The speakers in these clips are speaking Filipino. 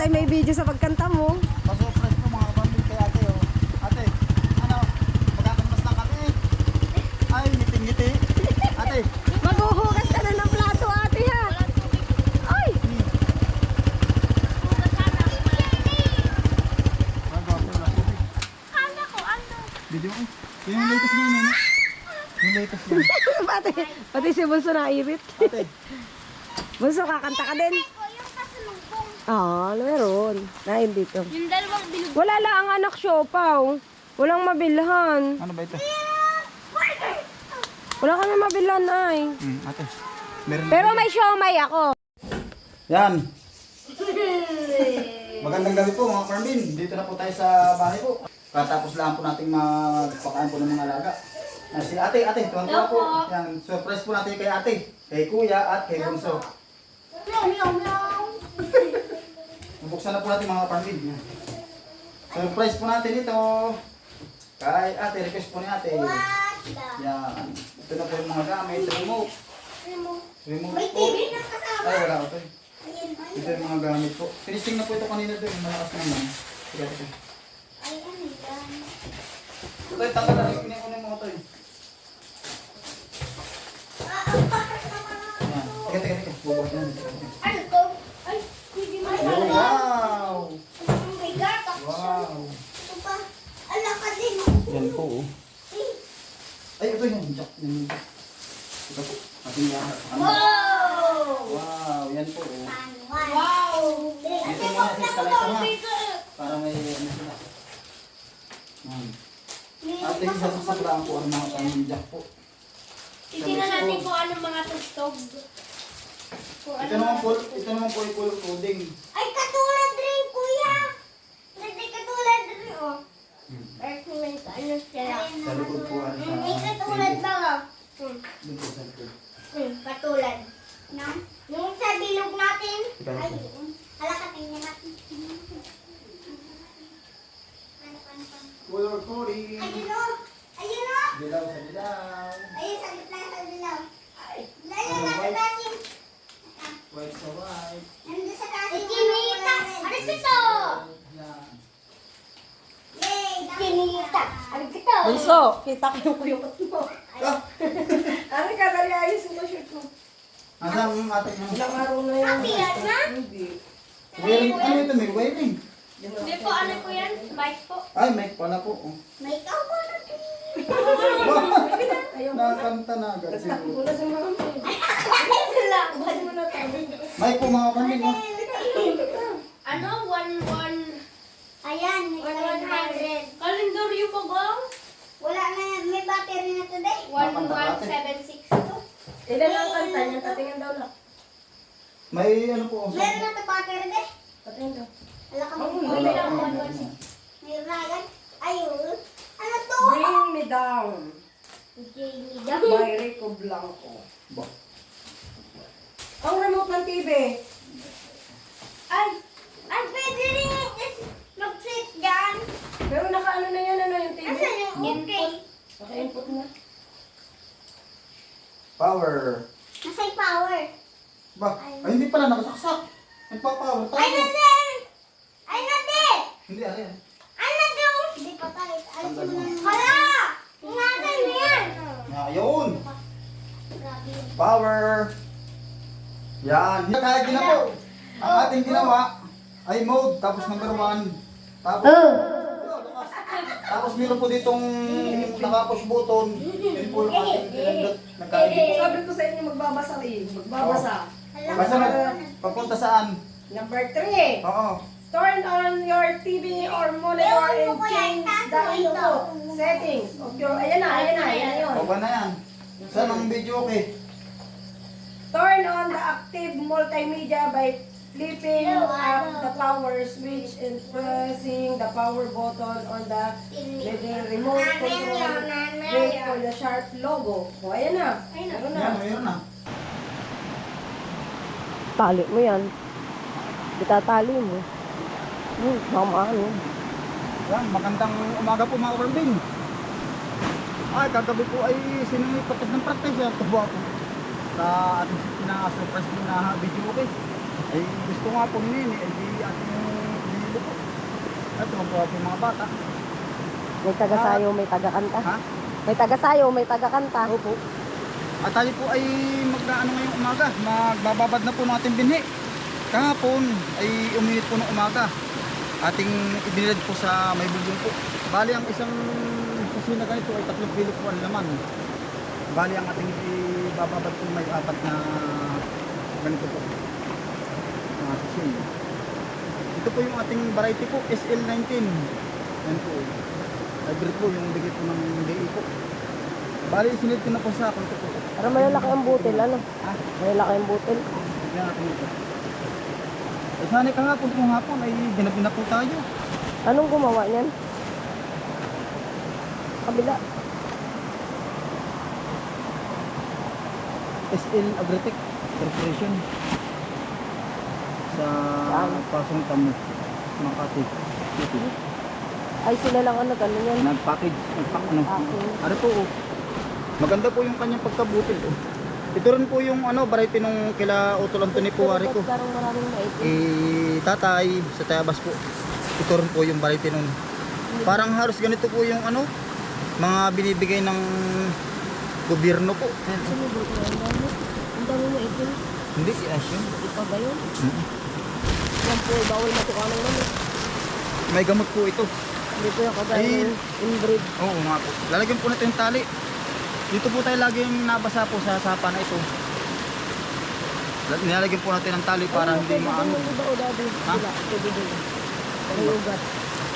ay may video sa pagkanta mo. Pasurprise ko mga kapamilya kay ate oh. Ate, ano? Magkakamas lang kami. Ay, ngiting-ngiti. Ate, Maghuhugas ka na ng plato, ate ha. Ay! Magawa lang tubig. Video ko. Yun yung latest ngayon, ano? Yung latest yan. pati, pati si Bunso nairit. Ate, Bunso, kakanta ka din. Oo, meron. Nain dito. Yung dalawang bilog. Wala lang ang anak siopaw. Walang mabilhan. ano ba ito? Wala ka na mabilhan ay. Hmm, ate. Meron Pero may siomay ako. Yan. Magandang gabi po mga Carmin. Dito na po tayo sa bahay po. Katapos lang po nating magpakain po ng mga alaga. Ah, si ate, ate, tuwan tuwa po. Yan, surprise po natin kay ate, kay kuya at kay bunso. Meow, meow, meow. Bubuksan na po natin mga. Yan. Surprise po natin ito. Kay ate, request po ni ate. Yan. Ito na po yung mga gamit. Remote. Remote May po. TV na kasama. Ay, wala ito. Ayan, Ito yung mga gamit po. Finisting na po ito kanina doon. Malakas naman. Ano yan? Ito yung tagal na yung kinikunin mo ito eh. Ah. Teka, teka, teka. Bubuhat yan. Teka, teka. Ano to? Ay, hindi mo Oh, na wow! Oh my God, ako siya. Wow! Ito pa. Ala ka din. Yan po oh. Eh, Ay, ito yan. Jack. Yan yung jack. Ito yan. Ano? Wow! Wow! Yan po oh. Wow! Dito muna sa escalator ha. Para may ano sila. Yan. At least sasasablaan po ang mga kanyang jack po. Titingnan natin kung ano mga tugtog. Kung Ito ano naman po, ito naman po ay full coding. Ay, katulad rin, kuya! Hindi katulad rin, oh. Earth may ano sila. Sa likod po ano sa... May katulad ba, oh? Hmm. Doon po sa likod. Hmm, katulad. No? Yung sa bilog natin. Ikaw Ay, po. yun. Hala ka, tingnan natin. Ano, ano, ano? Color coding. Ayun, oh. Ayun, oh. Dilaw sa dilaw. Ayun, sa gitna, sa dilaw. Ay. Ayun, Ano, nasa white? tasim. White sa white. Nandun sa tasim. Kinita! Ano ito? Yan. Yay! Kinita! Ano Bunso, kita ko yung kuyukot mo. Ah! Ano ka, dali ayos yung shirt mo. Nasaan ang ating mga... Ilang araw na yun. Happy yan, ha? Hindi. Ano ito? May wiring. Hindi po, ano po yan? Bike po. Ay, mic pala po. Oh. May ikaw po na mo. Nakakanta na agad siguro. na sa mga mo. Laban mo na Mic po mga kamin. Oh. Ano? One, one... Ayan, may 100. Kalendaryo pa ba? Wala na yan. May battery na today. One, one, seven, 1172. Ilan ang kanta niya? Tatingin daw lang. May ano po. Meron na to battery de. Tatingin daw. Wala ka mo. Wala. Ka May Ryan. Ayun. Ano to? Bring me down. Jamie daw. By Rico Blanco. Ba? Ang remote ng TV. Ay! Ay, pwede rin mag-sit dyan. Pero naka ano na yan, ano yung TV? Nasaan yung okay? Naka-input na. Power. Nasa yung power. Ba? Ay, hindi pala. Nakasaksak. Nagpa-power Ay, tayo. nandun! Ay, nandun! Hindi, ano yan? Ay, nandun! Hindi pa tayo. Alis mo na. Hala! Ingatan mo yan! Ayun. Grabe. Power. Yan. Kahit ginawa. Ang ating ginawa ay mode. Tapos number one. Tapos, tapos meron po ditong naka-push button. Yun po yung ating pinagdot. Nagkakalit po. Sabi ko sa inyo magbabasa rin. Magbabasa. Hala. Basta na, papunta saan? Number 3. Oo. Turn on your TV or monitor and change the input settings of your... Ayan na, ayan na, ayan yun. O ba na yan? Saan ang video okay? Turn on the active multimedia by flipping up the power switch and pressing the power button on the middle remote control. Wait for the sharp logo. O, ayan na. Meron Yan, mayroon na. Tali mo yan. Itatali mo. Hmm, mamaan Yan, magandang umaga po mga karbing. Ay, kagabi po ay sinumipatas ng practice yan. Tuwa po. Sa ating pina-surprise po na video okay. Ay gusto nga po ni Nini, ay di ating binili po. At tumapuha po mga bata. May taga-sayo, may taga-kanta. Ha? May taga-sayo, may taga-kanta. Opo. At tayo po ay magkaano ngayong umaga, magbababad na po ng ating binhi. Kahapon ay uminit po ng umaga. Ating ibinilad po sa may bugyong po. Bali ang isang kusina ganito ay tatlong kilo po ang laman. Bali ang ating ibababad po may apat na ganito po. Mga kusina. Ito po yung ating variety po, SL19. Yan po. Hybrid po yung bigay po ng DE po. Bali, sinid ko na po sa akin ito po. Pero malalaki ang butil, ano? Ah, Malalaki ang butil. Tignan natin ito. Eh, sana kahapon kung hapon ay ginabi na po tayo. Anong gumawa niyan? Kabila. SL Agritech Corporation. Sa Saan? Pasong Tamo, Makati. City. Ay, sila lang ano, gano'n yan. Nag-package, nag-pack ano. Packing. Ano po, oh. Maganda po yung kanyang pagkabutil. Oh. Ito rin po yung ano, variety nung kila Utol Anthony Puwari ko. Pero parang maraming maitim. Eh, tatay, sa Tayabas po. Ito rin po yung variety nun. Parang halos ganito po yung ano, mga binibigay ng gobyerno po. Ba ito? Ang dami. Ang dami maitim. Hindi, yes yun. Ipa ba yun? Mm. Yan po, bawal matukaw ng manok. May gamot po ito. Hindi po yung kagaya Ay. ng inbreed. Oo nga po. Lalagyan po natin yung tali. Dito po tayo laging nabasa po sa sapa na ito. Lag- Nilalagyan po natin ng tali para hindi maano. Ha? May ugat.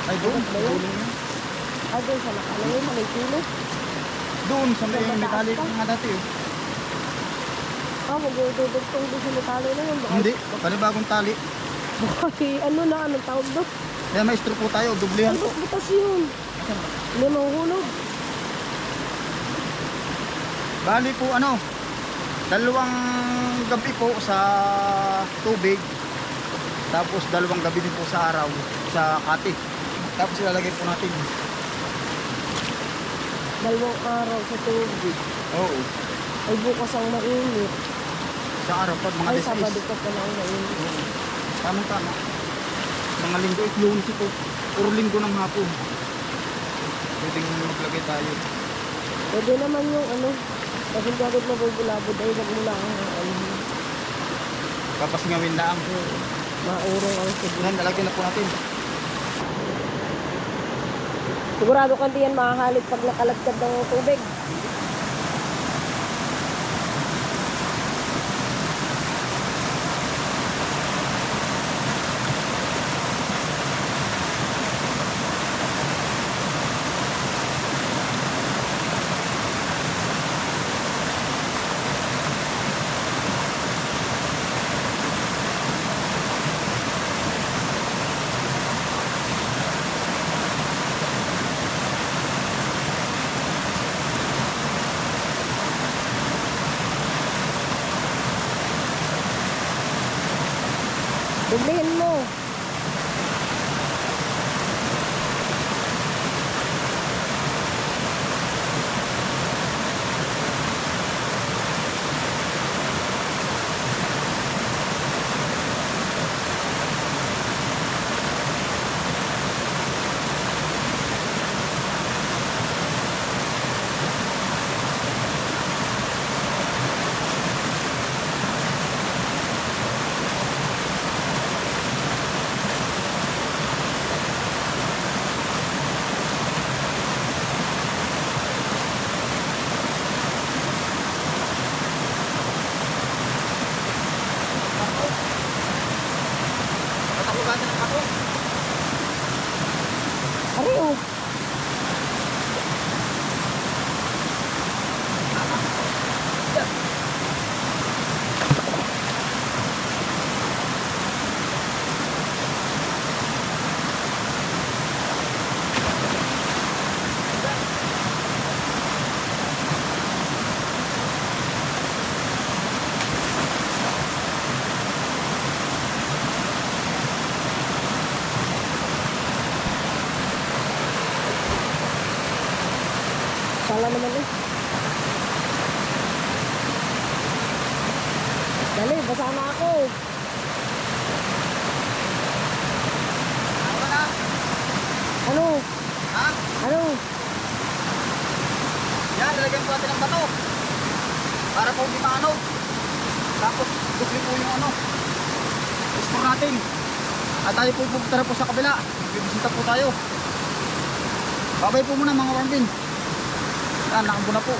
Ay doon, doon yun. Ah, doon sa nakalawin, may kilo. Doon sa may pa? nga dati oh. Ah, magdudugtong doon sa metalo na yun. Hindi, panibagong tali. baka, ano na, anong tawag doon? Kaya maestro po tayo, dublihan Ay, po. ba't butas yun? Hindi mahuhulog. Bali po ano, dalawang gabi po sa tubig. Tapos dalawang gabi din po sa araw sa kati. Tapos ilalagay po natin. Dalawang araw sa tubig. Oo. Ay, bukas ang mainit. Sa araw pag mga Ay, Sabado pa lang mainit. Oo. Tama tama. Mga linggo at lunes ito. Puro linggo ng hapon. Pwedeng maglagay tayo. Pwede naman yung ano, kasi hindi agad mabubulabod ay lang ang ano, Papasingawin na ang. maurong ang siguro. Yan, lalagyan na po natin. Sigurado ka hindi yan makahalit pag nakalagkad ng tubig. Dublihin mo. Wow! Ano? Ha? Ano? Yan, lalagyan po natin ng bato. Para po hindi maano. Tapos, dupli po yung ano. Gusto natin. At tayo po pupunta na po sa kabila. Bibisita po tayo. Babay po muna mga warmbin. Yan, nakambo na po.